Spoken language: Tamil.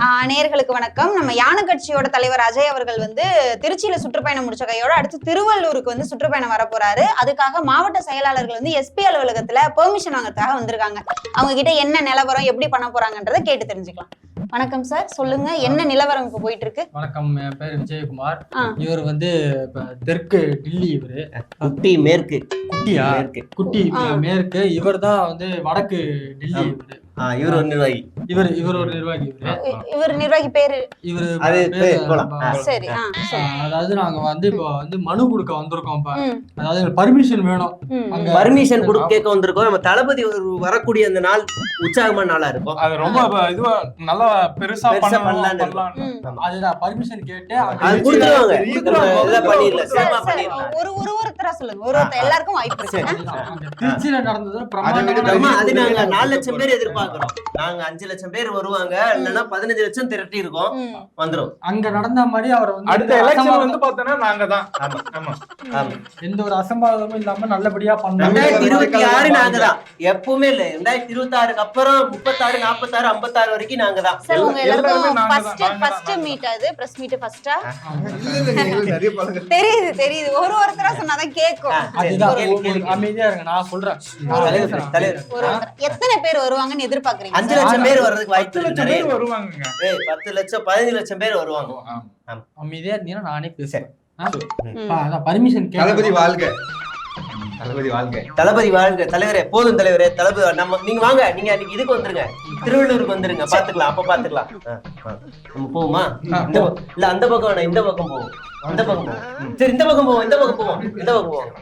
ஆஹ் நேயர்களுக்கு வணக்கம். நம்ம யானை கட்சியோட தலைவர் அஜய் அவர்கள் வந்து திருச்சியில சுற்றுப்பயணம் முடிச்ச கையோட அடுத்து திருவள்ளூருக்கு வந்து சுற்றுப்பயணம் வர போறாரு அதுக்காக மாவட்ட செயலாளர்கள் வந்து எஸ்பி அலுவலகத்துல பெர்மிஷன் வாங்குறதுக்காக வந்திருக்காங்க. அவங்க கிட்ட என்ன நிலவரம் எப்படி பண்ண போறாங்கன்றதை கேட்டு தெரிஞ்சுக்கலாம். வணக்கம் சார். சொல்லுங்க என்ன நிலவரம் இப்ப போயிட்டு இருக்கு வணக்கம். என் பேர் விஜயகுமார். ஆ. இவர் வந்து இப்ப தெற்கு டில்லி இவரு. குட்டி மேற்கு. குட்டியா? மேற்கு. குட்டி. மேற்கு. இவர் தான் வந்து வடக்கு டில்லி இவரு. இவர் ஒரு நிர்வாகி. இவர் இவர் ஒரு நிர்வாகி இவரு. நிர்வாகி பேரு. இவரு அது போலாம். சரி அதாவது நாங்க வந்து இப்போ வந்து மனு கொடுக்க வந்திருக்கோம் அதாவது பர்மிஷன் வேணும். பர்மிஷன் கொடுக்க கேட்க வந்திருக்கோம். நம்ம தளபதி ஒரு வரக்கூடிய அந்த நாள் உற்சாகமான நாளா இருக்கும். அது ரொம்ப இதுவா நல்லா பெருசா பெருசா பண்ணணும், பண்ணலான்னு பண்ணலான்னு. ம். அதுதான் பர்மிஷன் கேட்டு அது கொடுத்துருவாங்க. ஒரு ஒரு ஒருத்தரா சொல்லுங்க ஒரு ஒருத்தர் எல்லாருக்கும் வாய்ப்பு திருச்சியில நடந்தது நாங்க நாலு லட்சம் பேர் எதிர்பார்க்கிறோம். நாங்க அஞ்சு லட்சம் பேர் வருவாங்க. இல்லைன்னா பதினஞ்சு லட்சம் திரட்டி இருக்கோம். வந்துரும். அங்க நடந்த மாதிரி அவர் வந்து அடுத்த எலெக்ஷன் வந்து பார்த்தோன்னா நாங்க தான். ஆமா ஆமா எந்த ஒரு அசம்பாவிதமும் இல்லாம நல்லபடியா பண்ணாங்க ரெண்டாயிரத்தி இருபத்தி ஆறு நாங்க தான். எப்பவுமே இல்ல. ரெண்டாயிரத்தி இருபத்தி ஆறுக்கு அப்புறம் முப்பத்தாறு நாற்பத்தாறு ஐம்பத்தாறு வரைக்கும் நாங்க தான். சார் உங்க எல்லாருமே எல்லாருக்கும் ஃபர்ஸ்ட் மீட் அது. பிரஸ் மீட் ஃபர்ஸ்டா தெரியுது தெரியுது. ஒரு ஒருத்தரா சொன்னாதான் கேக்கும். அதுதான். அமைதியா இருங்க. நான் சொல்றேன். தலைவர், எத்தனை பேர் வருவாங்கன்னு எதிர்பார்க்கறீங்க? அஞ்சு? லட்சம் பேர் வர்றதுக்கு வாய்ப்பு லட்சம் பேர் வருவாங்கங்க. ஏய், பத்து லட்சம் பதினஞ்சு லட்சம் பேர் வருவாங்க. அமைதியா இருந்தீங்கன்னா நானே பேசுறேன் பர்மிஷன் தளபதி வாழ்க. தளபதி வாழ்க. தளபதி வாழ்க. தலைவரே போதும் தலைவரே தளபதி நம்ம நீங்க வாங்க. நீங்க அன்னைக்கு இதுக்கு வந்துருங்க. திருவள்ளூருக்கு வந்துருங்க. பாத்துக்கலாம் அப்ப பாத்துக்கலாம். நம்ம போவோமா? இந்த பக்கம் இல்ல அந்த பக்கம் வேணாம். இந்த பக்கம் போவோம். இந்த பக்கம் போவோம். சரி இந்த பக்கம் போவோம். இந்த பக்கம் போவோம். இந்த பக்கம் போவோம்.